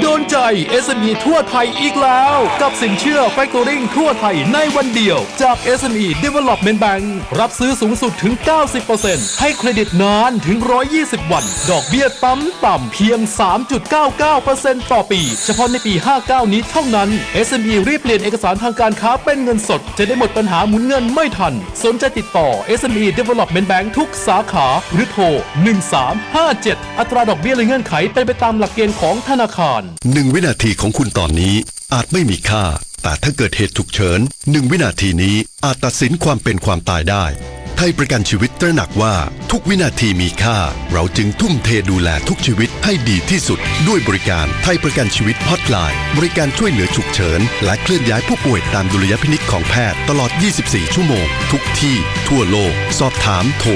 โดนใจ SME ทั่วไทยอีกแล้ว กับสินเชื่อ Factoring ทั่วไทยในวันเดียวจาก SME Development Bank รับซื้อสูงสุดถึง 90%ให้เครดิตนานถึง 120 วัน ดอกเบี้ยต่ำต่ำเพียง 3.99%ต่อปี เฉพาะในปี 59 นี้เท่านั้น SME รีบเปลี่ยนเอกสารทางการค้าเป็นเงินสด จะได้หมดปัญหาหมุนเงินไม่ทัน สนใจติดต่อ SME Development Bank ทุกสาขาหรือโทร 1357 อัตราดอกเบี้ยและเงื่อนไขเป็นไปตามหลักเกณฑ์ของธนาคารหนึ่งวินาทีของคุณตอนนี้อาจไม่มีค่า แต่ถ้าเกิดเหตุฉุกเฉินหนึ่งวินาทีนี้อาจตัดสินความเป็นความตายได้ ไทยประกันชีวิตตระหนักว่าทุกวินาทีมีค่า เราจึงทุ่มเทดูแลทุกชีวิตให้ดีที่สุด ด้วยบริการไทยประกันชีวิตฮอตไลน์บริการช่วยเหลือฉุกเฉิน และเคลื่อนย้ายผู้ป่วยตามดุลยพินิจของแพทย์ตลอด 24 ชั่วโมง ทุกที่ ทั่วโลก สอบถามโทร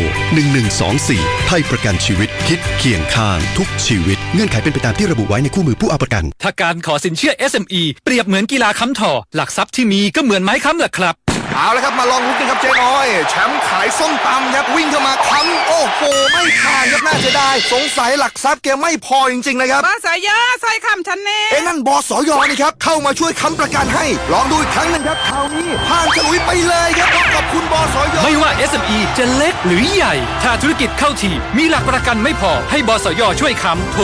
1124 ไทยประกันชีวิตคิดเคียงข้างทุกชีวิต เงื่อนไขเป็นไปตามที่ระบุไว้ในคู่มือผู้เอาประกันถ้าการขอสินเชื่อ SME เปรียบเหมือนกีฬาค้ำถ่อหลักทรัพย์ที่มีก็เหมือนไม้ค้ำแหละครับ เอาละครับมาลองลุ้นกันครับเจ๊น้อย แชมป์ขายส้มตำครับวิ่งเข้ามาค้ำโอ้โหไม่ผ่านครับน่าเสียดายสงสัยหลักทรัพย์แกไม่พอจริงๆนะครับบอสยาใส่คำฉันแน่เอ้นั่นบอสยนี่ครับเข้ามาช่วยค้ำประกันให้ ลองดูอีกครั้งหนึงครับคราวนี้ผ่านฉลุยไปเลยครับพบกับคุณบอสยไม่ว่า SME จะเล็กหรือใหญ่ ถ้าธุรกิจเข้าทีมีหลักประกันไม่พอให้บสยช่วยค้ำโทร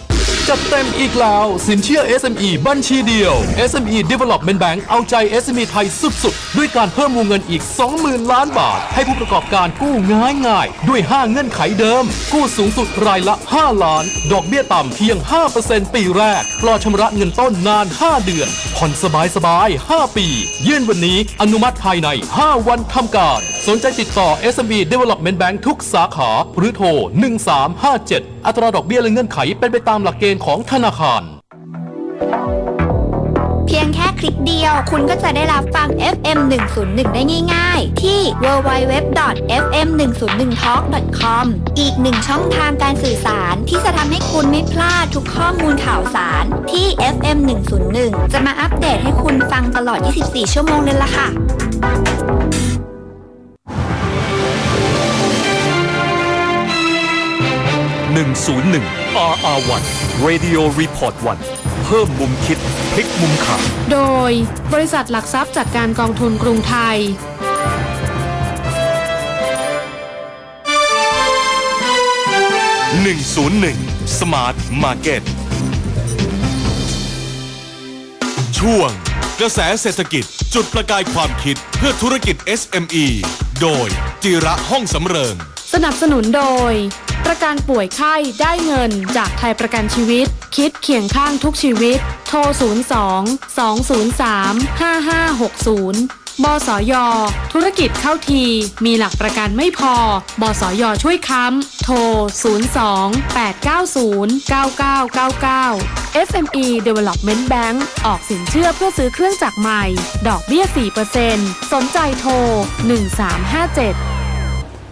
028909999 จัดเต็มอีกแล้ว สินเชื่อ SME บัญชีเดียว SME Development Bank เอาใจ SME ไทยสุดๆ ด้วยการเพิ่มวงเงินอีก 20,000 ล้านบาท ให้ผู้ประกอบการกู้ง่ายๆด้วย 5 เงื่อนไขเดิม กู้สูงสุดรายละ 5 ล้าน ดอกเบี้ยต่ำเพียง 5%ปีแรกรอชำระเงินต้นนาน 5 เดือน ผ่อนสบายสบาย 5 ปี ยื่นวันนี้อนุมัติภายใน 5 วันทำการ สนใจติดต่อ SME Development Bank ทุกสาขา หรือโทร 1357 อัตราดอกเบี้ยและเงื่อนไขเป็นไปตามหลักเกณฑ์ของธนาคาร พียงแค่คลิกเดียว คุณก็จะได้รับฟัง FM 101 ได้ง่าย ๆ ที่ www.fm101talk.com อีกหนึ่งช่องทางการสื่อสารที่จะทำให้คุณไม่พลาดทุกข้อมูลข่าวสาร ที่ FM 101 จะมาอัปเดตให้คุณฟังตลอด 24 ชั่วโมงเลยล่ะค่ะ101 RR1 Radio Report 1 เพิ่มมุมคิดพลิกมุมข่าวโดยบริษัทหลักทรัพย์จัดการกองทุนกรุงไทย 101 Smart Market ช่วง กระแสเศรษฐกิจจุดประกายความคิดเพื่อธุรกิจ SME โดยจิระห้องสำเริง สนับสนุนโดย ประกันป่วยไข้ได้เงินจากไทยประกันชีวิต คิดเคียงข้างทุกชีวิต โทร 02 203 5560บสย ธุรกิจเข้าที มีหลักประกันไม่พอ บสย ช่วยค้ำ โทร 02 890 9999 SME Development Bank ออกสินเชื่อเพื่อซื้อเครื่องจักรใหม่ ดอกเบี้ย 4%สนใจโทร 1357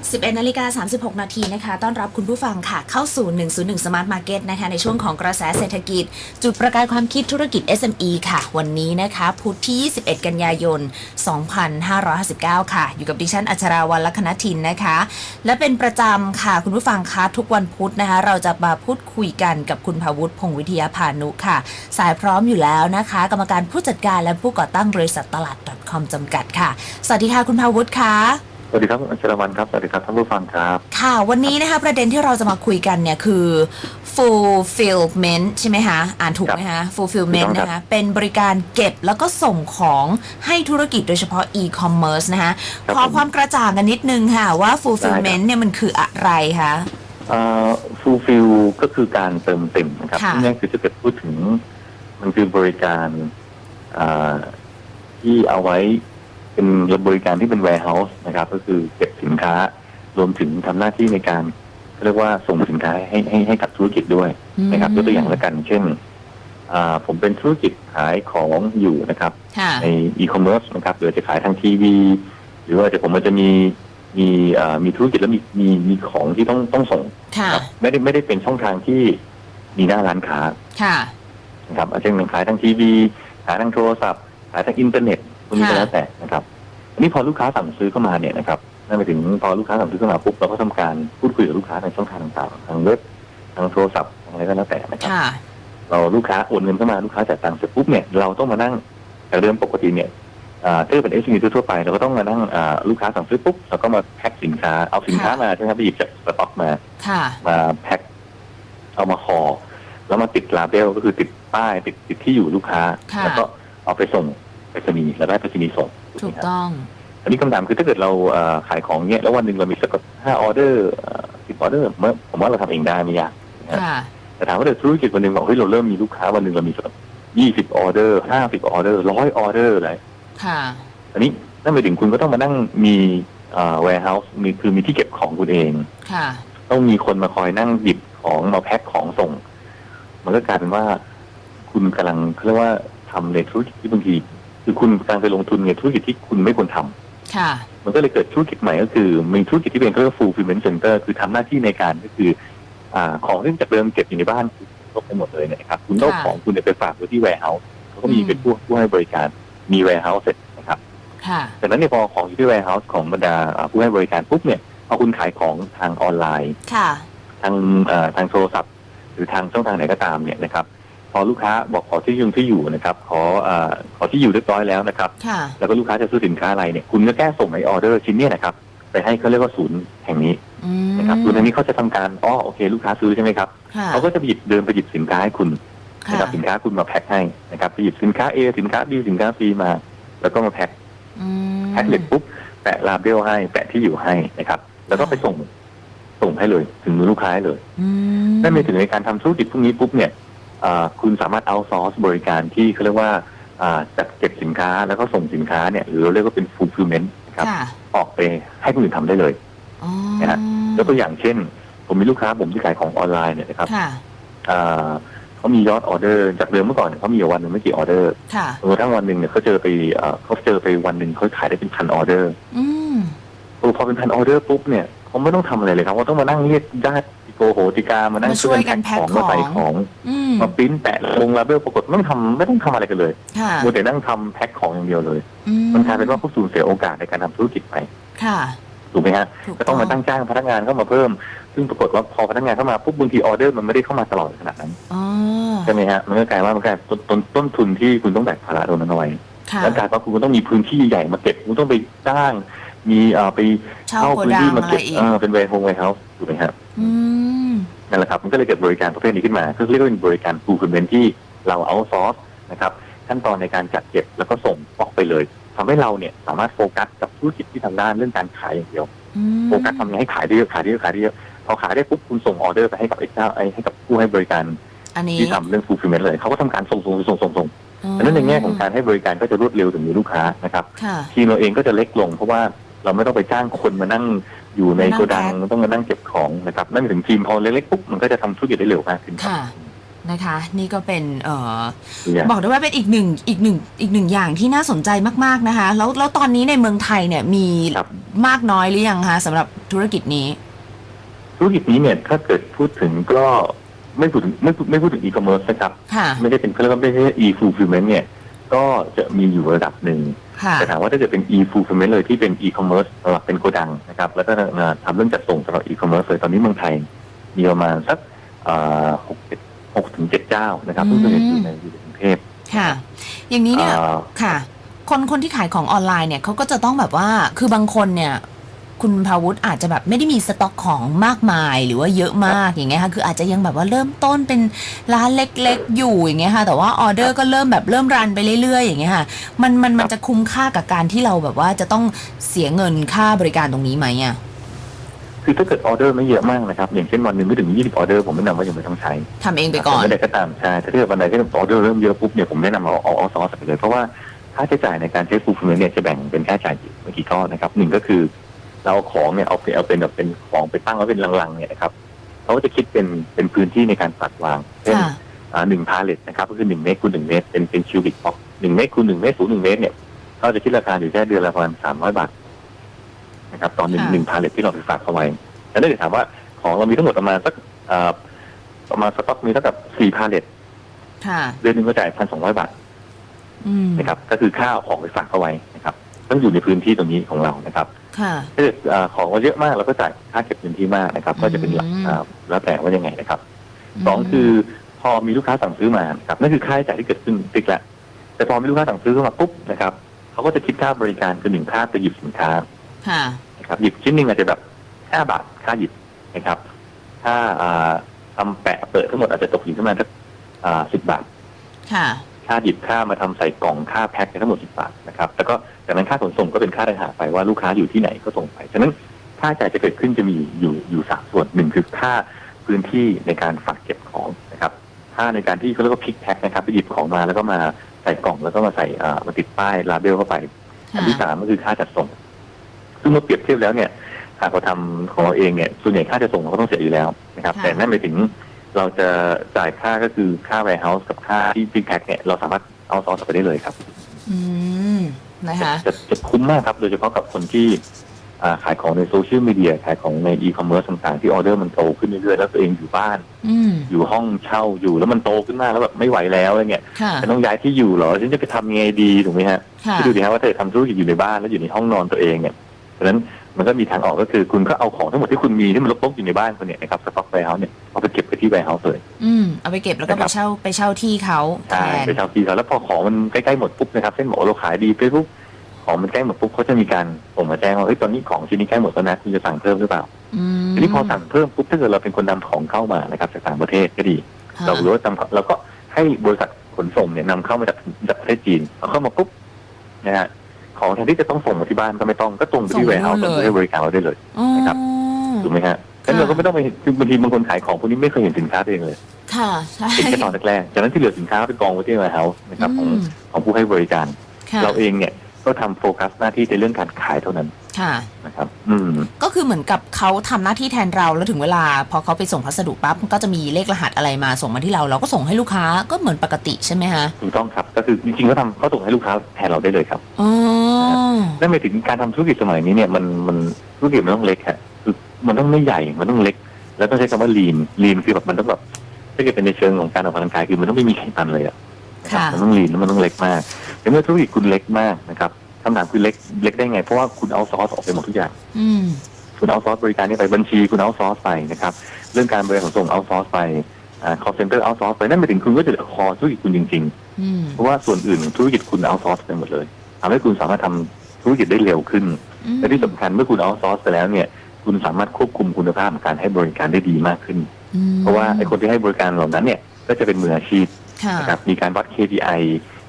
11นาฬิกา36 นาทีนะคะ ต้อนรับคุณผู้ฟังค่ะ เข้าสู่ 101 Smart Market นะคะ ในช่วงของกระแสเศรษฐกิจ จุดประกายความคิดธุรกิจ SME ค่ะ วันนี้นะคะ พุธที่ 21 กันยายน 2559 ค่ะ อยู่กับดิฉัน อัชราวันลัคนทินนะคะ และเป็นประจำค่ะ คุณผู้ฟังคะทุกวันพุธนะคะ เราจะมาพูดคุยกันกับคุณภาวุฒิพงวิทยาพานุค่ะ สายพร้อมอยู่แล้วนะคะ กรรมการผู้จัดการและผู้ก่อตั้งบริษัทตลาด .com จำกัดค่ะ สวัสดีค่ะคุณภาวุฒิค่ะ สวัสดีครับอัญชรวันครับ สวัสดีครับท่านผู้ฟังครับ ค่ะ วันนี้นะคะประเด็นที่เราจะมาคุยกันเนี่ยคือ fulfillment ใช่ไหมคะ อ่านถูกไหมคะ fulfillment ถูกต้องครับนะคะ เป็นบริการเก็บแล้วก็ส่งของให้ธุรกิจโดยเฉพาะ e-commerce นะคะครับขอผมความกระจ่างกันนิดนึงค่ะ ว่า fulfillment เนี่ยมันคืออะไรคะฟูลฟิลก็คือการเติมเต็มนะครับค่ะนี่คือจะเกิดพูดถึงมันคือบริการอ่าที่เอาไว้ เป็นบริการที่เป็น warehouse นะครับ ก็คือเก็บสินค้ารวมถึงทำหน้าที่ในการเรียกว่าส่งสินค้าให้ให้ให้กับธุรกิจด้วยนะครับยกตัวอย่างละกัน เช่นอ่าผมเป็นธุรกิจขายของอยู่นะครับค่ะในอีคอมเมิร์ซนะครับหรือจะขายทางทีวี หรือว่าจะผมมันจะมีมีเอ่อมีธุรกิจแล้วมีมีมีของที่ต้องต้องส่งค่ะครับไม่ได้ไม่ได้เป็นช่องทางที่มีหน้าร้านค้าค่ะนะครับอาจจะเป็นขายทางทีวีขายทางโทรศัพท์ขายทางอินเทอร์เน็ต พวกนี้ก็ค่ะแล้วแต่นะครับอันนี้พอลูกค้าสั่งซื้อเข้ามาเนี่ยนะครับนั่นหมายถึงพอลูกค้าสั่งซื้อเข้ามาปุ๊บเราก็ทำการพูดคุยกับลูกค้าในช่องทางต่างๆทางเว็บทางโทรศัพท์ทางอะไรก็แล้วแต่นะครับค่ะเราลูกค้าโอนเงินเข้ามาลูกค้าจ่ายตังค์เสร็จปุ๊บเนี่ยเราต้องมานั่งจากเดิมปกติเนี่ยอ่าถ้าเป็นเอสมีทั่วๆไปเราก็ต้องมานั่งอ่าลูกค้าสั่งซื้อปุ๊บเราก็มาแพ็คสินค้าเอาสินค้าค่ะมาใช่ไหมครับไปหยิบจากสต็อกมาค่ะมาแพ็คเอามาห่อแล้วมาติดลาเบลก็คือติดป้ายติดติดที่อยู่ลูกค้าค่ะแล้วก็เอาไปส่งไปร ษณีย์แล้วได้ไปรษณีย์ส่งถูกไหมครับต้องอันนี้คำถามคือถ้าเกิดเราเอ่อขายของเนี้ยแล้ววันหนึ่งเรามีสักห้าออเดอร์สิบออเดอร์เมื่อผมว่าเราทำเองได้ไม่ยากค่ะแต่ถามว่าเกิดธุรกิจวันหนึ่งบอกเฮ้ยเราเริ่มมีลูกค้าวันหนึ่งเรามีสักยี่สิบออเดอร์ห้าสิบออเดอร์ร้อยออเดอร์อะไรค่ะอันนี้นั่นหมายถึงคุณก็ต้องมานั่งมีเอ่อ warehouse มีคือมีที่เก็บของคุณเอง ค่ะ ต้องมีคนมาคอยนั่งหยิบของมาแพ็คของส่ง มันก็กลายเป็นว่า คุณกำลังเขาเรียกว่าทำในธุรกิจที่บางที คือคุณกำลังไปลงทุนในธุรกิจที่คุณไม่ควรทำค่ะมันก็เลยเกิดธุรกิจใหม่ก็คือ มีธุรกิจที่เป็นเขาเรียกว่า fulfillment center คือทำหน้าที่ในการก็คืออ่าของที่จากเดิมเก็บอยู่ในบ้านลบไปหมดเลยเนี่ยนะครับคุณต้องค่ะของคุณเนี่ยไปฝากไว้ที่ warehouse เขาก็มีอืมเป็นผู้ผู้ให้บริการมี warehouse เสร็จนะครับค่ะจากนั้นเนี่ยพอของอยู่ที่ warehouse ของบรรดาอ่าผู้ให้บริการปุ๊บเนี่ยพอคุณขายของทางออนไลน์ค่ะทางเอ่อทางโทรศัพท์ หรือทางช่องทางไหนก็ตามเนี่ยนะครับพ อลูกค้าบอกขอที่อยู่ที่อยู่นะครับ ขอเอ่อขอที่อยู่เรียบร้อยแล้วนะครับค่ะแล้วก็ลูกค้าจะซื้อสินค้าอะไรเนี่ยคุณก็แก้ส่งในออเดอร์ชิ้นเนี้นะครับไปให้เขาเรียกว่าศูนย์แห่งนี้อืมนะครับศูนย์แห่งนี้เขาจะทำการอ๋อโอเค ลูกค้าซื้อใช่ไหมครับค่ะเขาก็จะไปหยิบเดินไปหยิบสินค้าให้คุณค่ะนะครับสินค้าคุณมาแพ็คให้นะครับไปหยิบสินค้า A สินค้า B สินค้า C มา แล้วก็มาแพ็คอืมแพ็คเสร็จปุ๊บแปะลาเบลให้ แปะที่อยู่ให้นะครับ แล้วก็ไปส่งส่งให้เลย ถึงมือลูกค้าให้เลยอืมนั่นหมายถึงในการทำธุรกิจพวกนี้ปุ๊บเนี่ยอ่า คุณสามารถเอาซอร์สบริการที่เขาเรียกว่าอ่าจัดเก็บสินค้าแล้วก็ส่งสินค้าเนี่ยหรือเราเรียกว่าเป็น fulfillment นะครับค่ะออกไปให้คนอื่นทำได้เลยอ๋อนะฮะยกตัวอย่างเช่น ผมมีลูกค้าผมที่ขายของออนไลน์เนี่ยนะครับค่ะอ่าเขามียอดออเดอร์จากเดิมเมื่อก่อนเนี่ยเขามีอยู่วันหนึ่งไม่กี่ออเดอร์ค่ะจนกระทั่งวันหนึ่งเนี่ยเขาเจอไปเอ่อเขาเจอไปวันหนึ่งเขาขายได้เป็นพันออเดอร์อืมโอ้พอเป็นพันออเดอร์ปุ๊บเนี่ยเขาไม่ต้องทำอะไรเลยครับเขาต้องมานั่งเรียกญาติ โกโหติกามานั่งมาช่วยกันแพ็คมาใส่ขขอองงอืมมาปริ้นแปะลงลาเบลปรากฏไม่ต้องทำไม่ต้องทำอะไรกันเลยค่ะมัวแต่นั่งทำแพ็คของอย่างเดียวเลย อืมันกลายเป็นว่าผู้สูญเสียโอกาสในการทำธุรกิจไปค่ะถูกไหมฮะ ถูกก็ต้องมาตั้งจ้างพนักงานเข้ามาเพิ่ม ซึ่งปรากฏว่าพอพนักงานเข้ามาปุ๊บบางทีออเดอร์มันไม่ได้เข้ามาตลอดขนาดนั้นอ๋อใช่ไหมฮะ มันก็กลายว่ามันกลายต้นต้นต้นทุนที่คุณต้องแบกภาระตรงนั้นเอาไว้ค่ะแล้วกลายว่าคุณก็ต้องมีพื้นที่ใหญ่มาเก็บ คุณต้องไปจ้าง มีเอ่อไปเช่าเช่าโกพื้นดังที่มาอะไรเก็บอีกเออเป็นเวร์โฮงเวร์เฮาส์ถูกไหมครับ อืม นั่นแหละครับมันก็เลยเกิดบริการประเภทนี้ขึ้นมาก็เรียกว่าเป็นบริการฟูลฟิลเมนที่เราเอาซอร์สนะครับขั้นตอนในการจัดเก็บแล้วก็ส่งออกไปเลยทำให้เราเนี่ยสามารถโฟกัสกับธุรกิจที่ทางด้านเรื่องการขายอย่างเดียวอืมโฟกัสทำยังไงให้ขายได้เยอะขายได้เยอะขายได้เยอะพอขายได้ปุ๊บคุณส่งออเดอร์ไปให้กับไอ้เจ้าไอ้ให้กับผู้ให้บริการอันนี้ที่ทำเรื่องฟูลฟิลเมนเลยเขาก็ทำการส่งส่งส่งส่งส่งดังนั้นในแง่ของการให้บริการก็จะรวดเร็วถึงมือลูกค้านะครับค่ะทีมเราเองก็จะเล็กลงเพราะว่าเราไม่ต้องไปจ้างคนมานั่ง อยู่ในมานั่งโกดังแพ็คต้องมานั่งเก็บของนะครับนั่นหมายถึงทีมพอเล็กๆปุ๊บมันก็จะทำธุรกิจได้เร็วมากขึ้นครับค่ะนะคะ นี่ก็เป็นเอ่อตัวอย่างบอกได้ว่าเป็นอีกหนึ่งอีกหนึ่งอีกหนึ่งอย่างที่น่าสนใจมาก ๆนะคะ แล้วแล้วตอนนี้ในเมืองไทยเนี่ยมีครับมากน้อยหรือยังคะสำหรับธุรกิจนี้ ธุรกิจนี้เนี่ยถ้าเกิดพูดถึงก็ไม่พูดถึงไม่พูดไม่พูดถึงอีคอมเมิร์ซนะครับค่ะไม่ได้เป็นเขาเรียกว่าไม่ใช่ e fulfillment เนี่ย ก็จะมีอยู่ระดับหนึ่งค่ะแต่ถามว่าถ้าเกิดเป็น e fulfillment เลยที่เป็น e-commerce สำหรับเป็นโกดังนะครับ แล้วก็เอ่อทำเรื่องจัดส่งสำหรับ e-commerce เลยตอนนี้เมืองไทย มีประมาณสักเอ่อหกเจ็ดหกถึงเจ็ดเจ้านะครับอืมซึ่งส่วนใหญ่อยู่ในอยู่ในกรุงเทพค่ะ อย่างนี้เนี่ยอ่าค่ะ คนคนที่ขายของออนไลน์เนี่ยเขาก็จะต้องแบบว่าคือบางคนเนี่ย คุณพาวุฒิอาจจะแบบไม่ได้มีสต็อกของมากมายหรือว่าเยอะมากอย่างเงี้ยค่ะคืออาจจะยังแบบว่าเริ่มต้นเป็นร้านเล็ก ๆ อยู่อย่างเงี้ยค่ะ แต่ว่าออเดอร์ก็เริ่มแบบเริ่มรันไปเรื่อย ๆ อย่างเงี้ยค่ะ มันมันมันจะคุ้มค่ากับการที่เราแบบว่าจะต้องเสียเงินค่าบริการตรงนี้ไหมอะคือถ้าเกิดออเดอร์ไม่เยอะมากนะครับ อย่างเช่นวันหนึ่งไม่ถึง 20 ออเดอร์ผมแนะนำว่ายังไม่ต้องใช้ทำเองไปก่อนไม่ได้ก็ตามใช่แต่ถ้าเกิดวันไหนที่ออเดอร์เริ่มเยอะปุ๊บเนี่ยผมแนะนำเอาเอาเอาซอสไปเลยเพราะว่าค่าใช้จ่ายในการใช้ฟูลฟิลเมนต์เนี่ยจะแบ่งเป็นค่าใช้จ่ายอยู่เมื่อกี้ก้อนนะครับหนึ่งก็คือ เราเอาของเนี่ยเอาไปเอาเป็นแบบเป็นของไปตั้งไว้เป็นลังๆเนี่ยนะครับเขาก็จะคิดเป็นเป็นพื้นที่ในการตัดวางเช่นค่ะอ่าหนึ่งพาเลตนะครับก็คือหนึ่งเมตรคูณหนึ่งเมตรเป็นเป็นคิวบิกบ็อกหนึ่งเมตรคูณหนึ่งเมตรสูงหนึ่งเมตรเนี่ยเขาจะคิดราคาอยู่แค่เดือนละประมาณสามร้อยบาทนะครับตอนหนึ่งค่ะหนึ่งพาเลตที่เราไปฝากเขาไว้แต่ถ้าเกิดถามว่าของเรามีทั้งหมดประมาณสักอ่าประมาณสต็อกมีเท่ากับสี่พาเลตค่ะเดือนหนึ่งก็จ่ายพันสองร้อยบาทอืมนะครับ ก็คือค่าเอาของไปฝากเขาไว้นะครับ ต้องอยู่ในพื้นที่ตรงนี้ของเรานะครับ ค่ะถ้าเกิดอ่าของเราเยอะมากเราก็จ่ายค่าเก็บพื้นที่มากนะครับ ก็จะเป็นหลักอืมอ่าแล้วแต่ว่ายังไงนะครับสองคือพอมีลูกค้าสั่งซื้อมาครับนั่นคือค่าใช้จ่ายที่เกิดขึ้นติ๊กละแต่พอมีลูกค้าสั่งซื้อเข้ามาปุ๊บนะครับเขาก็จะคิดค่าบริการคือหนึ่งค่าไปหยิบสินค้าค่ะนะครับหยิบชิ้นหนึ่งอาจจะแบบห้าบาทค่าหยิบนะครับถ้าอ่าทำแปะเปิดทั้งหมดอาจจะตกอยู่ประมาณสักสิบบาท ค่ะ ค่าหยิบค่ามาทำใส่กล่องค่าแพ็คเนี่ยทั้งหมดสิบบาทนะครับแล้วก็จากนั้นค่าขนส่งก็เป็นค่าต่างหากไปว่าลูกค้าอยู่ที่ไหนก็ส่งไปฉะนั้นค่าใช้จ่ายจะเกิดขึ้นจะมีอยู่อยู่สามส่วนหนึ่งคือค่าพื้นที่ในการฝากเก็บของนะครับค่าในการที่เขาเรียกว่าพิกแพ็คนะครับไปหยิบของมาแล้วก็มาใส่กล่องแล้วก็มาใส่อ่ามาติดป้ายลาเบลเข้าไปอันที่สามก็คือค่าจัดส่ง ซึ่งเมื่อเปรียบเทียบแล้วเนี่ยหากเราทำของเราเองเนี่ยส่วนใหญ่ค่าจัดส่งเราก็ต้องเสียอยู่แล้วนะครับค่ะแต่นั่นหมายถึง เราจะจ่ายค่าก็คือค่า warehouse กับค่าที่พิกแพ็คเนี่ยเราสามารถเอาซอสไปได้เลยครับ อืมนะคะจะจะคุ้มมากครับ โดยเฉพาะกับคนที่อ่าขายของในโซเชียลมีเดียขายของในอีคอมเมิร์ซต่างๆที่ออเดอร์มันโตขึ้นเรื่อยๆแล้วตัวเองอยู่บ้านอืมอยู่ห้องเช่าอยู่แล้วมันโตขึ้นมากแล้วแบบไม่ไหวแล้วอะไรเงี้ยค่ะฉันต้องย้ายที่อยู่เหรอฉันจะไปทำยังไงดีถูกไหมฮะค่ะคิดดูดิฮะว่าเธอทำธุรกิจอยู่ในบ้านแล้วอยู่ในห้องนอนตัวเองเนี่ยเพราะฉะนั้น มันก็มีทางออกก็คือคุณก็เอาของทั้งหมดที่คุณมีที่มันลกๆอยู่ในบ้านคุณเนี่ยนะครับสต็อกไวเฮาส์เนี่ยเอาไปเก็บไปที่ไวเฮาส์เลยอืมเอาไปเก็บแล้วก็นะไปครับเช่าไปเช่าที่เขาแทใช่นไปเช่าที่เขาแล้วพอของมันใกล้ๆหมดปุ๊บนะครับเส้นหมอเราขายดีไปปุ๊บของมันใกล้หมดปุ๊บเขาจะมีการส่งมาแจ้งว่าเอ้ยตอนนี้ของชิ้นนี้ใกล้หมดแล้วนะคุณจะสั่งเพิ่มหรือเปล่าอืมทีนี้พอสั่งเพิ่มปุ๊บถ้าเกิดเราเป็นคนนำของเข้ามานะครับจากต่างประเทศก็ดีค่ะเรารู้ว่าจำเราก็ให้บริษัทขนส่งเนี่ยนำเข้ามาจากจากประเทศจีนเอาเข้ามาปุ๊บนะฮะ ของแทนที่จะต้องส่งมาที่บ้านก็ไม่ต้องก็ตรงไปที่ส่แวงร์ไปเฮานู่ส์นเลยให้บริการเราได้เลยอ๋อนะครับถูกไหมฮะงั้นเราก็ไม่ต้องไปคือบางทีบางคนขายของพวกนี้ไม่เคยเห็นสินค้าตัวเองเลย ค่ะใช่เห็นแค่ตอนแรกๆจากนั้นที่เหลือสินค้าไปกองไว้ที่แวร์เฮาส์นะครับของอืมของผู้ให้บริการค่ะเราเองเนี่ยก็ทำโฟกัสหน้าที่ในเรื่องการขายเท่านั้น ค่ะ นะครับ อืม ก็คือเหมือนกับเขาทำหน้าที่แทนเราแล้วถึงเวลา พอเขาไปส่งพัสดุปั๊บก็จะมีเลขรหัสอะไรมาส่งมาที่เรา เราก็ส่งให้ลูกค้าก็เหมือนปกติใช่ไหมฮะถูกต้องครับ ก็คือจริงๆก็ทำเขาส่งให้ลูกค้าแทนเราได้เลยครับ อ๋อนั่นหมายถึงการทำธุรกิจสมัยนี้เนี่ยมันมันธุรกิจมันต้องเล็กฮะคือมันต้องไม่ใหญ่มันต้องเล็ก แล้วต้องใช้คำว่า lean lean คือแบบมันต้องแบบถ้าเกิดเป็นในเชิงของการออกกำลังกายคือมันต้องไม่มีไขมันเลยอะนะครับค่ะ มันต้อง lean แล้วมันต้องเล็กมากแต่เมื่อธุรกิจคุณเล็กมากนะครับ คำถามคือเล็กเล็กได้ไง เพราะว่าคุณเอาซอสออกไปหมดทุกอย่างอืมคุณเอาซอสบริการนี้ไปบัญชีคุณเอาซอสไปนะครับ เรื่องการบริการขนส่งเอาซอสไปอ่า call center เอาซอสไปนั่นหมายถึงคุณก็จะเหลือคอธุรกิจคุณจริงๆอืมเพราะว่าส่วนอื่นธุรกิจคุณเอาซอสไปหมดเลยทำให้คุณสามารถทำธุรกิจได้เร็วขึ้นอืมและที่สำคัญเมื่อคุณเอาซอสไปแล้วเนี่ย คุณสามารถควบคุมคุณภาพของการให้บริการได้ดีมากขึ้นอืมเพราะว่าไอ้คนที่ให้บริการเหล่านั้นเนี่ย ก็จะเป็นมืออาชีพค่ะนะครับมีการวัด KPI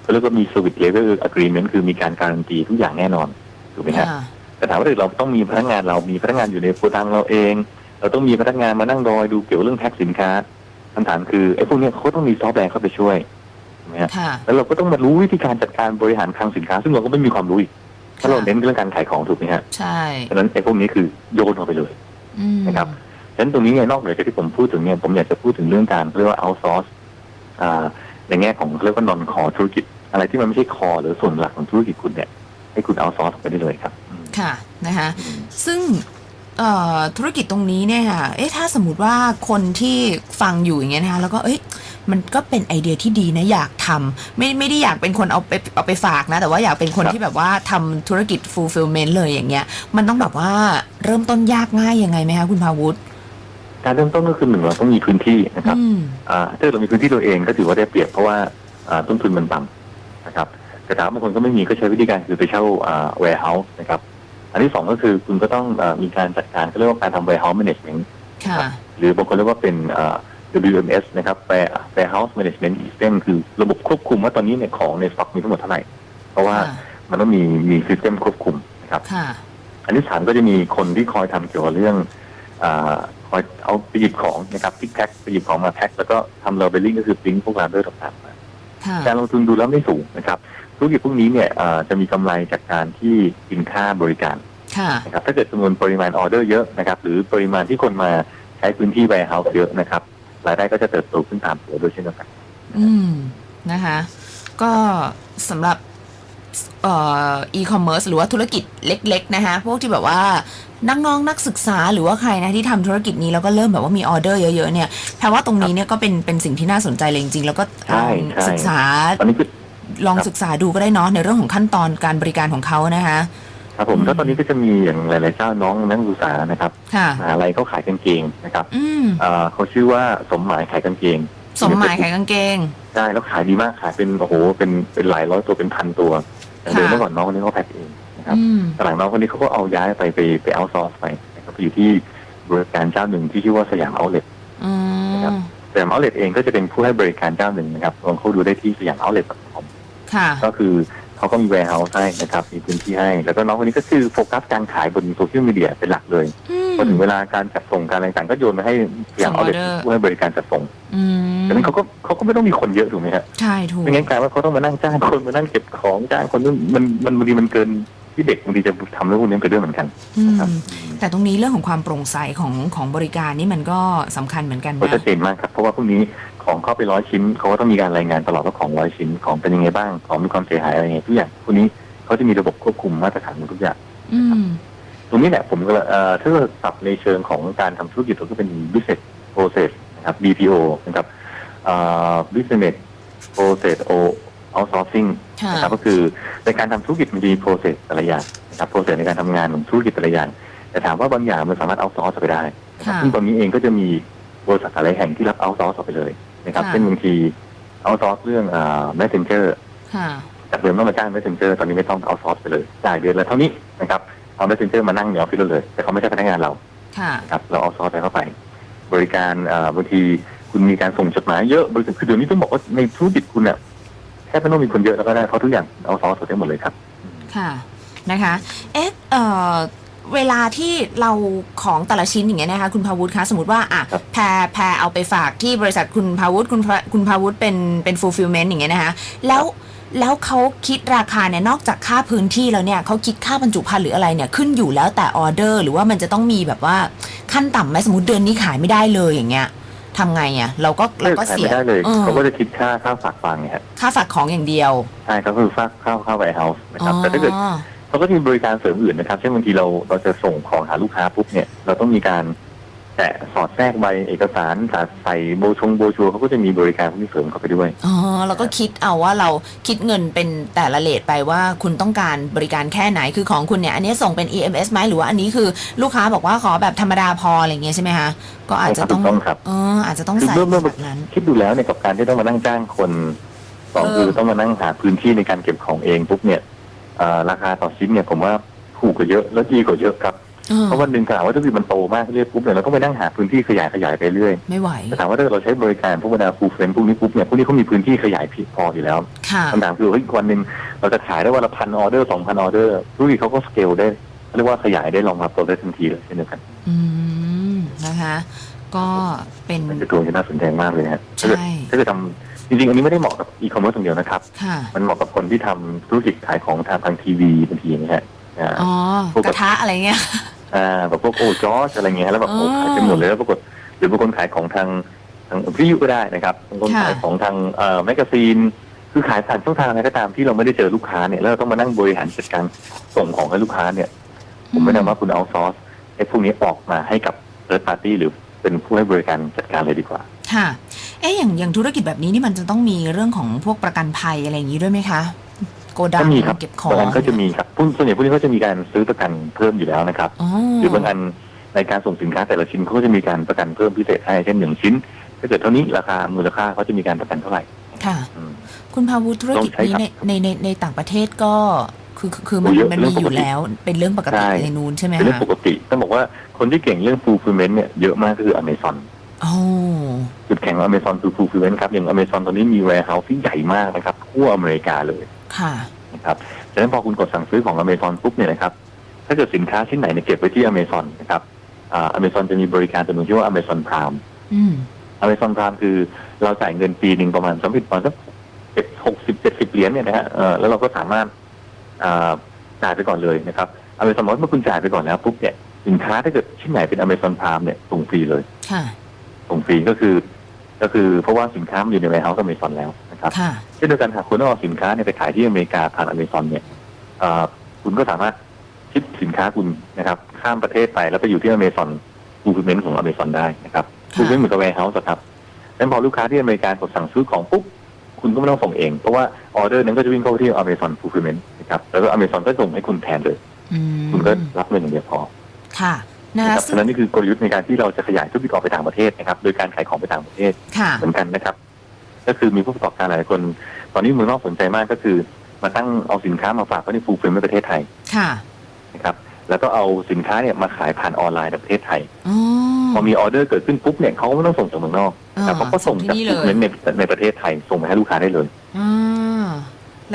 เขาเรียกว่ามี Service Level Agreement คือมีการการันตีทุกอย่างแน่นอนถูกไหมฮะค่ะแต่ถามว่าถ้าเราต้องมีพนักงานเรามีพนักงานอยู่ในโกดังเราเอง เราต้องมีพนักงานมานั่งรอยดูเกี่ยวเรื่องแพ็คสินค้าคำถามคือไอ้พวกเนี้ยเขาก็ต้องมีซอฟต์แวร์เข้าไปช่วยถูกไหมฮะค่ะแล้วเราก็ต้องมารู้วิธีการจัดการบริหารคลังสินค้า ซึ่งเราก็ไม่มีความรู้อีกถ้าเราเน้นเรื่องการขายของถูกไหมฮะใช่ฉะนั้นไอ้พวกนี้คือโยนออกไปเลยอืมนะครับฉะนั้นตรงนี้เนี่ยนอกเหนือจากที่ผมพูดถึงเนี่ยผมอยากจะพูดถึงเรื่องการเรียกว่า outsource อ่าในแง่ของเรียกว่า non core ธุรกิจ อะไรที่มันไม่ใช่ core หรือส่วนหลักของธุรกิจคุณเนี่ย ให้คุณ outsource ออกไปได้เลยครับอืมค่ะนะคะอืมซึ่งเอ่อธุรกิจตรงนี้เนี่ยค่ะ เอ๊ะ ถ้าสมมติว่าคนที่ฟังอยู่อย่างเงี้ยนะคะ แล้วก็เอ้ยมันก็เป็นไอเดียที่ดีนะ อยากทำไม่ไม่ได้อยากเป็นคนเอาไปเอาไปฝากนะ แต่ว่าอยากเป็นคนที่แบบว่าทำธุรกิจ fulfillment เลยอย่างเงี้ย มันต้องแบบว่าเริ่มต้นยากง่ายยังไงไหมคะคุณพาวุฒิการเริ่มต้นก็คือหนึ่งเราต้องมีพื้นที่นะครับอืมอ่าถ้าเรามีพื้นที่ตัวเองก็ถือว่าได้เปรียบเพราะว่าอ่าต้นทุนมันต่ำนะครับ แต่ถามบางคนก็ไม่มีก็ใช้วิธีการคือไปเช่าอ่า warehouse นะครับ อันที่สองก็คือคุณก็ต้องอามีการจัดการเขาเรียกว่าการทำ warehouse management ค่ะหรือบางคนเรียกว่าเป็นอ่า WMS นะครับ Ware- warehouse management system คือระบบควบคุมว่าตอนนี้เนี่ยของในสต็อกมีทั้งหมดเท่าไหร่ เพราะว่าค่ะมันต้องมีมี system ควบคุมนะครับค่ะอันที่สามก็จะมีคนที่คอยทำเกี่ยวกับเรื่องอาคอยเอาไปหยิบของนะครับพิกแพ็คไปหยิบของมาแพ็คแล้วก็ทำเลเบลลิ่งก็คือปริ้นพวกลาเบลต่างๆมาค่ะการลงทุนดูแล้วไม่สูงนะครับ ธุรกิจพวกนี้เนี่ยอ่าจะมีกำไรจากการที่กินค่าบริการค่ะนะครับถ้าเกิดจำนวนปริมาณออเดอร์เยอะนะครับ หรือปริมาณที่คนมาใช้พื้นที่ warehouse เยอะนะครับรายได้ก็จะเติบโตขึ้นตามตัวด้วยเช่นเดียวกันอืมนะคะ ก็สำหรับเอ่อ e-commerce หรือว่าธุรกิจเล็ก ๆ นะคะพวกที่แบบว่านักน้องนักศึกษาหรือว่าใครนะที่ทำธุรกิจนี้แล้วก็เริ่มแบบว่ามีออเดอร์เยอะๆเนี่ยแปลว่าตรงนี้เนี่ยก็เป็นเป็นสิ่งที่น่าสนใจเลยจริงๆแล้วก็ใช่ลองใช่ศึกษาตอนนี้คือ ลองครับศึกษาดูก็ได้เนาะในเรื่องของขั้นตอนการบริการของเขานะคะใครับผมก็ตอนนี้ก็จะมีอย่างหลายๆเจ้าน้องนักศึกษานะครับค่ะมหาอะไรเขาขายกางเกงนะครับอืมเอ่อเขาชื่อว่าสมหมายขายกางเกง สมหมายขายกางเกงใช่แล้วขายดีมากขายเป็นโอ้โหเป็นเป็นหลายร้อยตัวเป็นพันตัวแต่เดิมค่ะเมื่อก่อนน้องคนนี้เขาแพ็คเองนะครับอืมแต่หลังน้องคนนี้เขาก็เอาย้ายไปไปไปเอาซอร์สไปนะครับไปอยู่ที่บริการเจ้าหนึ่งที่ชื่อว่าสยามเอาเล t อืมสยามเอาเล t เองก็จะเป็นผู้ให้บริการเจ้าหนึ่งนะครับลองเข้าดูได้ที่สยามเอาเล t ผมค่ะ ก็คือเขาก็มีแวร์เฮาส์ให้นะครับมีพื้นที่ให้ แล้วก็น้องคนนี้ก็คือโฟกัสการขายบนโซเชียลมีเดียเป็นหลักเลยอืมพอถึงเวลาการจัดส่งการอะไรต่างๆก็โยนมาให้สยามเอาเล t ส่งออเดอร์ผู้ให้บริการจัดส่งอืมดังนั้นเขาก็เขาก็ไม่ต้องมีคนเยอะถูกไหมครับใช่ถูกไม่งั้นกลายว่าเขาต้องมานั่งจ้างคนมานั่งเก็บของจ้างคนนู้นมันมันบางทีมันเกินที่เด็กบางทีจะทำเรื่องพวกนี้เป็นเรื่องเหมือนกันอืมครับแต่ตรงนี้เรื่องของความโปร่งใสของของบริการนี่มันก็สำคัญเหมือนกันก็นะชัดเจนมากครับเพราะว่าพวกนี้ของเข้าไปร้อยชิ้นเขาก็ต้องมีการรายงานตลอดว่าของร้อยชิ้นของเป็นยังไงบ้างของมีความเสียหายอะไรยังไงทุกอย่างพวกนี้เขาจะมีระบบควบคุมมาตรฐานหมดทุกอย่างอืมตรงนี้แหละผมก็เอ่อถ้าเราปรับในเชิงของการทำธุรกิจก็เป็น business process นะครับ BPO นะครับเอ่อ business process o outsourcing ค่ะนะครับก็คือในการทำธุรกิจมันจะมี process แต่ละอย่างนะครับ process ในการทำงานของธุรกิจแต่ละอย่าง แต่ถามว่าบางอย่างมันสามารถ outsource ไปได้นะครับค่ะซึ่งตอนนี้เองก็จะมีบริษัทหลายแห่งที่รับ outsource ออกไปเลย นะครับค่ะ เช่นบางที outsource เรื่องเอ่อ messenger ค่ะ จากเดิมต้องมาจ้าง messenger ตอนนี้ไม่ต้องเอาซอสไปเลยจ่ายเดือนละเท่านี้นะครับเอา messenger มานั่งในออฟฟิศเราเลย แต่เขาไม่ใช่พนักงานเราค่ะครับเราเอาซอสไปเข้าไป บริการเอ่อบางทีคุณมีการส่งจดหมายเยอะบริษัทคือเดี๋ยวนี้ต้องบอกว่าในธุรกิจคุณเนี่ยแค่ไม่ต้องมีคนเยอะแล้วก็ได้เพราะทุกอย่างเอาซอสหมดได้หมดเลยครับ ค่ะ นะคะ เอ๊ะเอ่อ เวลาที่เราของแต่ละชิ้นอย่างเงี้ยนะคะคุณพาวุฒิคะสมมติว่าอะครับแพรแพรเอาไปฝากที่บริษัทคุณพาวุฒิคุณพาคุณพาวุฒิเป็นเป็น fulfillment อย่างเงี้ยนะคะแล้วแล้วเขาคิดราคาเนี่ยนอกจากค่าพื้นที่แล้วเนี่ยเขาคิดค่าบรรจุภัณฑ์หรืออะไรเนี่ยขึ้นอยู่แล้วแต่ออเดอร์ หรือว่ามันจะต้องมีแบบว่าขั้นต่ำไหมสมมติเดือนนี้ขายไม่ได้เลยอย่างเงี้ยทำไงอะเราก็เราก็ขายเสียไม่ได้เลยออเขาก็จะคิดค่าค่าฝากฟังเนี่ยครับค่าฝากของอย่างเดียวใช่ครับก็คือฝากเข้าเข้าไวเฮาส์นะครับแต่ถ้าเกิดอ๋อ เขาก็จะมีบริการเสริมอื่นนะครับเช่นบางทีเราเราจะส่งของหาลูกค้าปุ๊บเนี่ยเราต้องมีการแตะสอดแทรกใบเอกสารใส่โบชงโบชัวร์เขาก็จะมีบริการพวกนี้เสริมเข้าไปด้วยอ๋อเราก็คิดเอาว่าเราคิดเงินเป็นแต่ละเลทไปว่าคุณต้องการบริการแค่ไหนคือของคุณเนี่ย อันนี้ส่งเป็น EMS ไหมหรือว่าอันนี้คือลูกค้าบอกว่าขอแบบธรรมดาพออะไรเงี้ยใช่ไหมคะก็อาจจะต้องถูกต้องครับเอออาจจะต้องคือใส่เริ่มเริ่มแบบนั้นคิดดูแล้วเนี่ยกับการที่ต้องมานั่งจ้างคนสองเออคือต้องมานั่งหาพื้นที่ในการเก็บของเองปุ๊บเนี่ยเอ่อ ราคาต่อชิ้นเนี่ยผมว่าถูกกว่าเยอะแล้วดีกว่าเยอะครับเออเพราะวันหนึ่งถามว่าถ้าเกิดมันโตมากเรื่อยปุ๊บเนี่ยเราต้องไปนั่งหาพื้นที่ขยายขยายไปเรื่อยไม่ไหวแต่ถามว่าถ้าเกิดเราใช้บริการพวกบรรดาฟูลเฟรมพวกนี้ปุ๊บเนี่ยพวกนี้เขามีพื้นที่ขยายเพียงพออยู่แล้วค่ะคำถามคือเฮ้ยวันหนึ่งเราจะขายได้วันละพันออเดอร์สองพันออเดอร์ธุรกิจเขาก็สเกลได้เรียกว่าขยายได้รองรับตัวได้ทันทีเลยเช่นเดียวกันอืมนะคะ ก็เป็นมันจะตัวที่น่าสนใจมากเลยนะฮะถ้าเกิดใช่ถ้าเกิดทำ จริงๆ อันนี้ไม่ได้เหมาะกับอีคอมเมิร์ซอย่างเดียวนะครับ ค่ะ มันเหมาะกับคนที่ทำธุรกิจขายของทางทางทีวีบางทีอย่างเงี้ยอ่า อ๋อ พวกกระทะอะไรเงี้ย อ่าแบบพวกโอ้จอร์จอะไรเงี้ยแล้วแบบโอ้อ๋อขายไปหมดเลยแล้วปรากฏหรือบางคนขายของทางทางวิทยุก็ได้นะครับบางคนค่ะขายของทางเอ่อแมกกาซีนคือขายผ่านช่องทางอะไรก็ตามที่เราไม่ได้เจอลูกค้าเนี่ยแล้วเราต้องมานั่งบริหารจัดการส่งของให้ลูกค้าเนี่ย ผมไม่แนะนำว่าคุณเอาซอร์สไอ้พวกนี้ออกมาให้กับเ h ิร์ p ปาร์ตี้หรือเป็นผู้ให้บริการจัดการเลยดีกว่า ค่ะ เอ๊ะอย่างอย่างธุรกิจแบบนี้นี่มันจะต้องมีเรื่องของพวกประกันภัยอะไรอย่างนี้ด้วยไหมคะ โกดังก็มีครับเก็บของ บางอันก็จะมีครับพวกส่วนใหญ่พวกนี้ก็จะมีการซื้อประกันเพิ่มอยู่แล้วนะครับอ๋อหรือบางอันในการส่งสินค้าแต่ละชิ้นเขาก็จะมีการประกันเพิ่มพิเศษให้เช่นหนึ่งชิ้นถ้าเกิดเท่านี้ราคามูลค่าเขาจะมีการประกันเท่าไหร่ ค่ะ อืมคุณพาวุฒิธุรกิจต้องใช้นี้ครับในในในในต่างประเทศก็คือคือคือมันโอ้เยอะมันเรื่มีองอยู่ปกติแล้ว เป็นเรื่องปกติใช่ ในนู้นใช่ไหมเป็นเรื่องคะปกติต้องบอกว่าคนที่เก่งเรื่อง fulfillment เนี่ยเยอะมากก็คือ Amazon โอ้ จุดแข็งของ Amazon คือ fulfillment ครับ อย่าง Amazon ตอนนี้มี warehouse ที่ใหญ่มากนะครับ ทั่วอเมริกาเลยค่ะนะครับฉะนั้นพอคุณกดสั่งซื้อของ Amazon ปุ๊บเนี่ยนะครับ ถ้าเกิดสินค้าชิ้นไหนเนี่ยเก็บไว้ที่ Amazon นะครับอ่า Amazon จะมีบริการตัวหนึ่งชื่อว่า Amazon Prime อืม Amazon Prime คือเราจ่ายเงินปีหนึ่งประมาณสมมติประมาณสักเจ็ดหกสิบเจ็ดสิบเหรียญเนี่ยนะฮะเออแล้วเราก็สามารถอ่าจ่ายไปก่อนเลยนะครับ Amazon บอกว่าเมื่อคุณจ่ายไปก่อนแล้วปุ๊บเนี่ยสินค้าถ้าเกิดชิ้นไหนเป็น Amazon Prime เนี่ยส่งฟรีเลย ค่ะ ส่งฟรีก็คือ ก็คือเพราะว่าสินค้ามันอยู่ใน warehouse Amazon แล้วนะครับค่ะ เช่นเดียวกันหากคุณต้องเอาสินค้าเนี่ยไปขายที่อเมริกาผ่านอเมซอนเนี่ยเอ่อคุณก็สามารถคิดสินค้าคุณนะครับ ข้ามประเทศไปแล้วไปอยู่ที่อเมซอนฟูลเมนต์ของอเมซอนได้นะครับค่ะฟูลเมนต์เหมือนกับแวร์เฮาส์ครับนั้นพอลูกค้าที่อเมริกากดสั่งซื้อของปุ๊บคุณก็ไม่ต้องส่งเอง เพราะว่าออเดอร์นั้นก็จะวิ่งเข้าไปที่อเมซอนฟูลเมนต์นะครับแล้วก็อเมซอนก็ส่งให้คุณแทนเลย อืมคุณก็รับเงินอย่างเดียวพอ ค่ะ นะนะคะครับซึ่ฉะงนั้นนี่คือกลยุทธ์ในการที่เราจะขยายธุรกิจออกไปต่างประเทศนะครับ โดยการขายของไปต่างประเทศค่ะเหมือนกันนะครับ ก็คือมีผู้ประกอบการหลายคน ตอนนี้เมืองนอกสนใจมากก็คือ มาตั้งเอาสินค้ามาฝากไว้ในฟูลเฟรมในประเทศไทยค่ะนะครับ แล้วก็เอาสินค้าเนี่ยมาขายผ่านออนไลน์ในประเทศไทยอ๋อพอมีออเดอร์เกิดขึ้นปุ๊บเนี่ยเขาก็ไม่ต้องส่งจากเมืองนอกนะครับอ่าเขาก็ส่งจากส่งที่นี่เลยฟูลเฟรมในในประเทศไทยส่งไปให้ลูกค้าได้เลยอ่า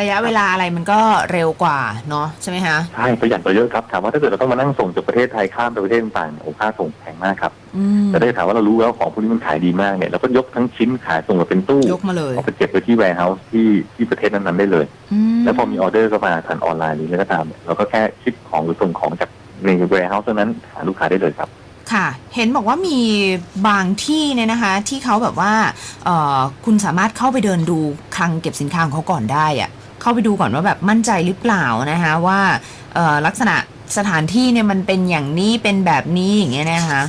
ระยะเวลาอะไรมันก็เร็วกว่าเนาะใช่ไหมคะใช่ประหยัดไปเยอะครับถามว่าถ้าเกิดเราต้องมานั่งส่งจากประเทศไทยข้ามไปประเทศต่างๆโอ้ค่าส่งแพงมากครับอืมแต่ได้ถามว่าเรารู้แล้วของพวกนี้มันขายดีมากเนี่ยเราก็ยกทั้งชิ้นขายส่งมาเป็นตู้ยกมาเลยเอาไปเก็บไว้ที่ warehouse ที่ที่ประเทศนั้นๆได้เลยมแล้วพอมีออเดอร์เข้ามาผ่านออนไลน์หรืออะไรก็ตามเนี่ยเราก็แค่ชิปของหรือส่งของจากใน warehouse นั้นหาลูกค้าได้เลยครับค่ะเห็นบอกว่ามีบางที่เนี่ยนะคะ ที่เขาแบบว่าเอ่อคุณสามารถเข้าไปเดินดูคลังเก็บสินค้าของเขาก่อนได้อะ เข้าไปดูก่อนว่าแบบมั่นใจหรือเปล่านะคะว่าเอ่อลักษณะสถานที่เนี่ยมันเป็นอย่างนี้เป็นแบบนี้อย่างเงี้ยนะคะ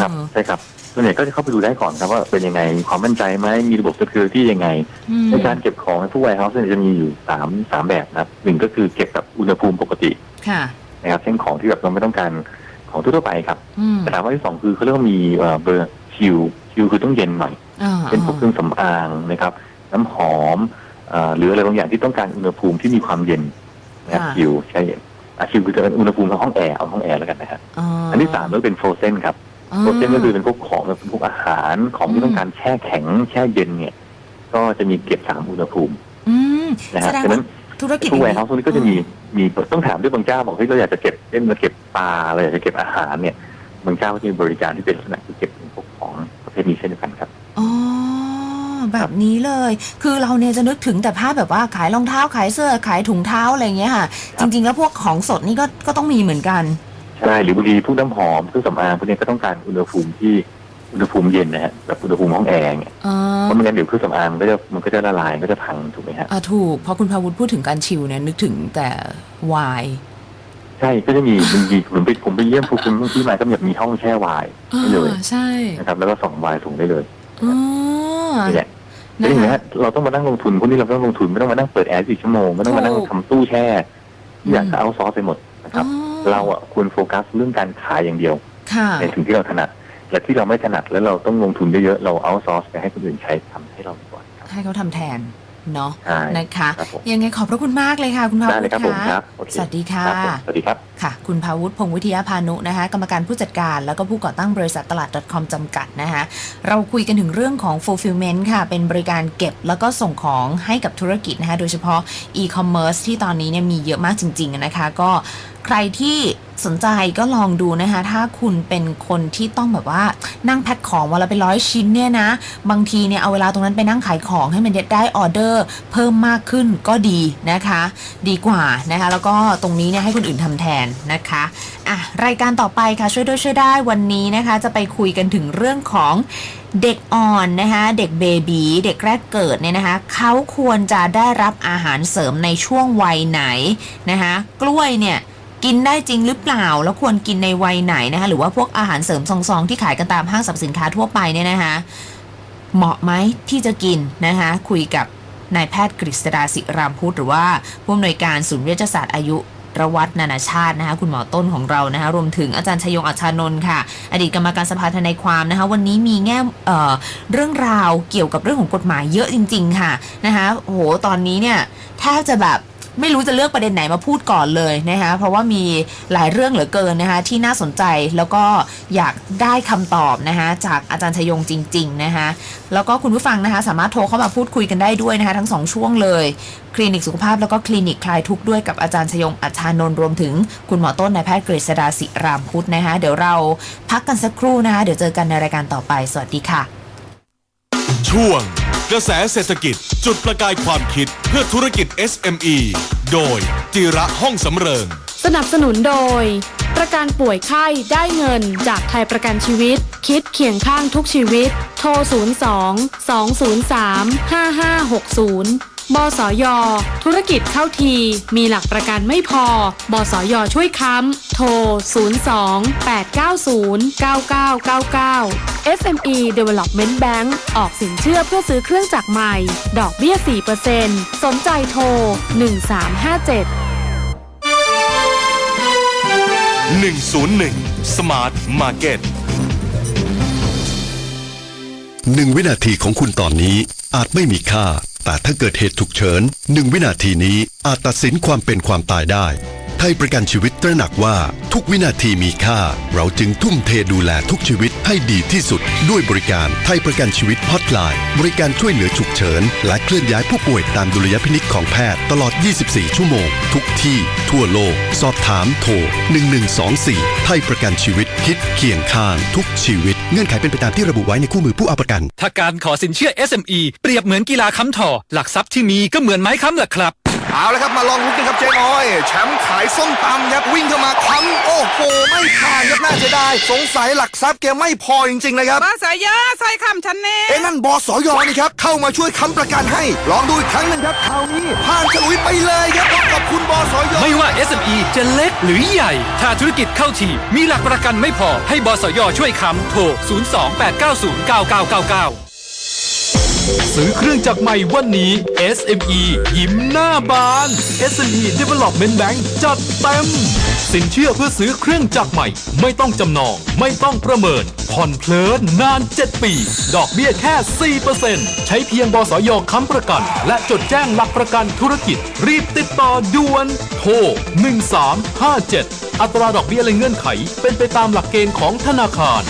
ครับอืมใช่ครับส่วนใหญ่ก็จะเข้าไปดูได้ก่อนครับว่าเป็นยังไงมีความมั่นใจไหมมีระบบ security ยังไงอืมในการเก็บของในผู้ warehouse เนี่ยจะมีอยู่สามสามแบบนะครับหนึ่งก็คือเก็บแบบอุณหภูมิปกติค่ะนะครับเช่นของที่แบบเราไม่ต้องการของทั่วๆไปครับอืมแต่ถามว่าที่สองคือเขาเรียกว่ามีเอ่อเบอร์ชิลชิลคือต้องเย็นหน่อยอ่าเป็นพวกเครื่องสำอางนะครับ น้ำหอมเอ่อ หรืออะไรบางอย่างที่ต้องการอุณหภูมิที่มีความเย็นนะครับชิลใช่อาชิลคือจะเป็นอุณหภูมิของห้องแอร์เอาห้องแอร์แล้วกันนะครับอ๋ออัอันที่สามก็เป็นโฟรเซนครับโฟรเซนก็คือเป็นพวกของเป็นพวกอาหารของที่ต้องการแช่แข็งแช่เย็นเนี่ย ก็จะมีเก็บสามอุณหภูมิอืมนะคแสรับดงฉะว่านั้นธุรกิจทุกอย่แวงร์เฮาส์พวกนี้ก็จะมีมีต้องถามด้วยบางเจ้าบอกเฮ้ยเราอยากจะเก็บเช่นเราเก็บปลาเราอยากจะเก็บอาหารเนี่ยบางเจ้าก็จะมีบริการที่เป็นลักษณะคือเก็บเป็นพวกของประเภทนี้เช่นเดียวกันครับอ๋อ แบบนี้เลย คือเราเนี่ยจะนึกถึงแต่ภาพแบบว่าขายรองเท้าขายเสื้อขายถุงเท้าอะไรอย่างเงี้ยค่ะ จริง ๆ แล้วพวกของสดนี่ก็ก็ต้องมีเหมือนกัน ใช่หรือบางทีพวกน้ำหอมเครื่องสำอางพวกนี้ก็ต้องการอุณหภูมิที่อุณหภูมิเย็นนะฮะแบบอุณหภูมิห้องแอร์เนี่ยอ๋อ เพราะไม่งั้นเดี๋ยวเครื่องสำอางมันก็จะมันก็จะละลายมันก็จะพังถูกไหมฮะ อะถูกพอคุณพาวุฒิพูดถึงการชิลเนี่ย นึกถึงแต่ไวน์ใช่ก็จะมีบางทีผมไปผมไปเยี่ยมผู้คุณที่มาก็แบบมีห้องแช่ไวน์ให้เลยอ่าใช่นะครับแล้วก็ส่งไวน์ส่งได้เลยอ๋อ นี่แหละ นะนี่คะนะเราต้องมานั่งลงทุนพวกนี้เราต้องลงทุนไม่ต้องมานั่งเปิดแอร์สี่ชั่วโมงไม่ต้องมานั่งถูกทำตู้แช่ที่อยากอืมจะเอาซอสไปหมดนะครับอ๋อเราอะควรโฟกัสเรื่องการขายอย่างเดียวค่ะในสิ่งที่เราถนัดและที่เราไม่ถนัดแล้วเราต้องลงทุนเยอะๆเราเอาซอสไปให้คนอื่นใช้ทำให้เราดีกว่าครับให้เขาทำแทนเนาะใช่นะคะครับผมยังไงขอบพระคุณมากเลยค่ะ คุณพาได้วุเลยฒิครับผมค่ะครับโอเคสวัสดีค่ะรับผมสวัสดีครับ ค่ะ คุณภาวุฒิพงวิทยาพานุนะคะกรรมการผู้จัดการ แล้วก็ผู้ก่อตั้งบริษัทตลาด .com จำกัดนะคะเราคุยกันถึงเรื่องของ fulfillment ค่ะ เป็นบริการเก็บแล้วก็ส่งของให้กับธุรกิจนะคะโดยเฉพาะ e-commerce ที่ตอนนี้เนี่ยมีเยอะมากจริง ๆ นะคะ ก็ใครที่สนใจก็ลองดูนะคะ ถ้าคุณเป็นคนที่ต้องแบบว่านั่งแพ็คของวันละเป็นร้อยชิ้นเนี่ยนะ บางทีเนี่ยเอาเวลาตรงนั้นไปนั่งขายของให้มันได้ออเดอร์ เพิ่มมากขึ้นก็ดีนะคะ ดีกว่านะคะ แล้วก็ตรงนี้เนี่ยให้คนอื่นทำแทนนะคะอะรายการต่อไปค่ะช่วยด้วยช่วยได้วันนี้นะคะ จะไปคุยกันถึงเรื่องของเด็กอ่อนนะคะเด็กเบบีเด็กแรกเกิดเนี่ยนะคะเขาควรจะได้รับอาหารเสริมในช่วงวัยไหนนะคะกล้วยเนี่ยกินได้จริงหรือเปล่า แล้วควรกินในวัยไหนนะคะหรือว่าพวกอาหารเสริมซองๆที่ขายกันตามห้างสรรพสินค้าทั่วไปเนี่ยนะคะเหมาะไหมที่จะกินนะคะคุยกับนายแพทย์กฤษดาศิรามพุทธหรือว่าผู้อำนวยการศูนย์เวชศาสตร์อายุ รวัฒนานาชาตินะคะคุณหมอต้นของเรานะคะรวมถึงอาจารย์ชยงอัชานนท์ค่ะ อดีตกรรมการสภาทนายความนะคะวันนี้มีแง่เเรื่องราวเกี่ยวกับเรื่องของกฎหมายเยอะจริง ๆ ค่ะนะคะโหตอนนี้เนี่ยแทบจะแบบ ไม่รู้จะเลือกประเด็นไหนมาพูดก่อนเลยนะคะเพราะว่ามีหลายเรื่องเหลือเกินนะคะที่น่าสนใจแล้วก็อยากได้คำตอบนะคะจากอาจารย์ชยงจริง ๆนะคะแล้วก็คุณผู้ฟังนะคะสามารถโทรเข้ามาพูดคุยกันได้ด้วยนะคะทั้งสองช่วงเลยคลินิกสุขภาพแล้วก็คลินิกคลายทุกข์ด้วยกับอาจารย์ชยงอัชานนท์รวมถึงคุณหมอต้นนายแพทย์กฤษดาศิรามพุทธนะคะเดี๋ยวเราพักกันสักครู่นะคะเดี๋ยวเจอกันในรายการต่อไป สวัสดีค่ะ ช่วง กระแสเศรษฐกิจ จุดประกายความคิดเพื่อธุรกิจ SME โดยจิระห้องสำเริง สนับสนุนโดย ประกันป่วยไข้ได้เงินจากไทยประกันชีวิต คิดเคียงข้างทุกชีวิต โทร 02 203 5560 บสย ธุรกิจเข้าที มีหลักประกันไม่พอ บสยช่วยค้ำ โทร 02 890 9999 SME Development Bank ออกสินเชื่อเพื่อซื้อเครื่องจักรใหม่ ดอกเบี้ย 4%สนใจโทร 1357 101 Smart Market หนึ่งวินาทีของคุณตอนนี้อาจไม่มีค่า แต่ถ้าเกิดเหตุฉุกเฉินหนึ่งวินาทีนี้อาจตัดสินความเป็นความตายได้ ทยประกันชีวิตตระหนักว่าทุกวินาทีมีค่า เราจึงทุ่มเทดูแลทุกชีวิตให้ดีที่สุด ด้วยบริการไทยประกันชีวิตฮอตไลน์บริการช่วยเหลือฉุกเฉิน และเคลื่อนย้ายผู้ป่วยตามดุลยพินิจของแพทย์ตลอด 24 ชั่วโมง ทุกที่ ทั่วโลก สอบถามโทร 1124 ไทยประกันชีวิตคิดเคียงข้างทุกชีวิต เงื่อนไขเป็นไปตามที่ระบุไว้ในคู่มือผู้เอาประกัน ถ้าการขอสินเชื่อ SME เปรียบเหมือนกีฬาค้ำถ่อหลักทรัพย์ที่มีก็เหมือนไม้ค้ำแหละครับ เอาละครับมาลองลุ้นกันครับเจ๊น้อย แชมป์ขายส้มตำครับวิ่งเข้ามาค้ำโอ้โหไม่ผ่านครับน่าเสียดายสงสัยหลักทรัพย์แกไม่พอจริงๆนะครับบอสยาใส่คำฉันแน่เอ้นั่นบอสอยอนี่ครับเข้ามาช่วยค้ำประกันให้ ลองดูอีกครั้งหนึงครับคราวนี้ผ่านฉลุยไปเลยครับต้องขอบคุณบอสอยอไม่ว่า SME จะเล็กหรือใหญ่ ถ้าธุรกิจเข้าทีมีหลักประกันไม่พอให้บสยช่วยค้ำโทร 028909999 ซื้อเครื่องจักรใหม่วันนี้ SME ยิ้มหน้าบาน SME Development Bank จัดเต็ม สินเชื่อเพื่อซื้อเครื่องจักรใหม่ ไม่ต้องจำนอง ไม่ต้องประเมิน ผ่อนเพลินนาน 7 ปี ดอกเบี้ยแค่ 4%ใช้เพียงบสยค้ำประกัน และจดแจ้งหลักประกันธุรกิจ รีบติดต่อด่วน โทร 1357 อัตราดอกเบี้ยและเงื่อนไข เป็นไปตามหลักเกณฑ์ของธนาคาร